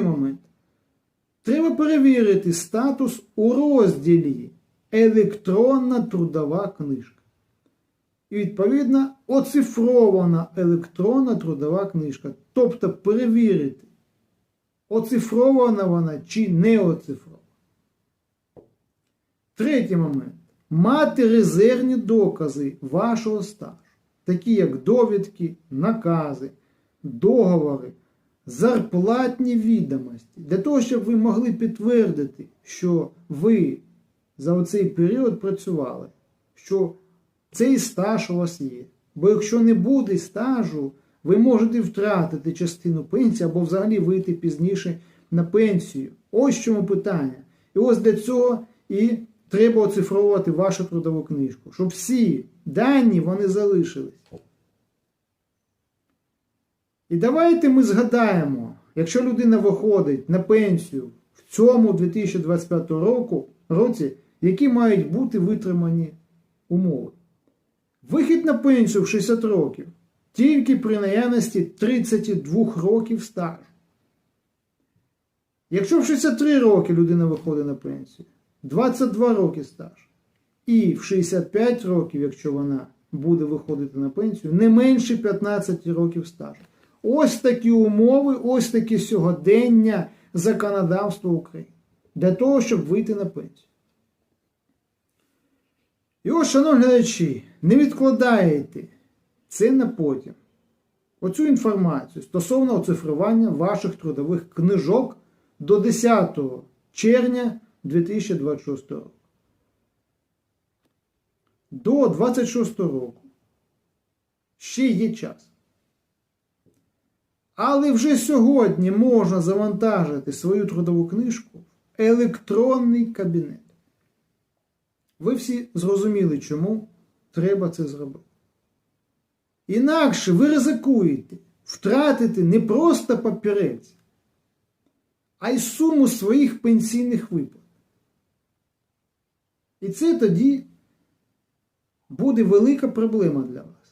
момент. Треба перевірити статус у розділі Електронна трудова книжка. І, відповідно, оцифрована електронна трудова книжка. Тобто перевірити, оцифрована вона чи не оцифрована. Третій момент. Мати резервні докази вашого стажу, такі як довідки, накази, договори, зарплатні відомості, для того, щоб ви могли підтвердити, що ви за оцей період працювали, що цей стаж у вас є. Бо якщо не буде стажу, ви можете втратити частину пенсії або взагалі вийти пізніше на пенсію. Ось чому питання. І ось для цього і треба оцифровувати вашу трудову книжку, щоб всі дані вони залишились. І давайте ми згадаємо, якщо людина виходить на пенсію в цьому 2025 року, році, які мають бути витримані умови. Вихід на пенсію в 60 років тільки при наявності 32 років стажу. Якщо в 63 роки людина виходить на пенсію, 22 роки стаж. І в 65 років, якщо вона буде виходити на пенсію, не менше 15 років стажу. Ось такі умови, ось такі сьогодення законодавства України для того, щоб вийти на пенсію. І ось, шановні глядачі, не відкладайте це на потім. Оцю інформацію стосовно оцифрування ваших трудових книжок до 10 червня 2026 року. До 26 року ще є час. Але вже сьогодні можна завантажити свою трудову книжку в електронний кабінет. Ви всі зрозуміли, чому треба це зробити. Інакше ви ризикуєте втратити не просто папірець, а й суму своїх пенсійних виплат. І це тоді буде велика проблема для вас.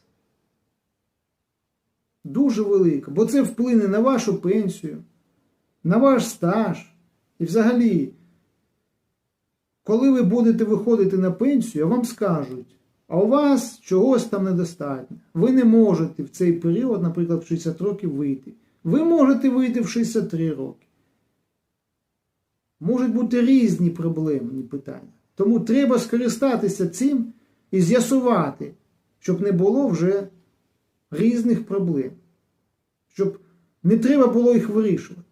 Дуже велика, бо це вплине на вашу пенсію, на ваш стаж. І взагалі, коли ви будете виходити на пенсію, вам скажуть, а у вас чогось там недостатньо. Ви не можете в цей період, наприклад, в 60 років вийти. Ви можете вийти в 63 роки. Можуть бути різні проблемні питання. Тому треба скористатися цим і з'ясувати, щоб не було вже різних проблем. Щоб не треба було їх вирішувати.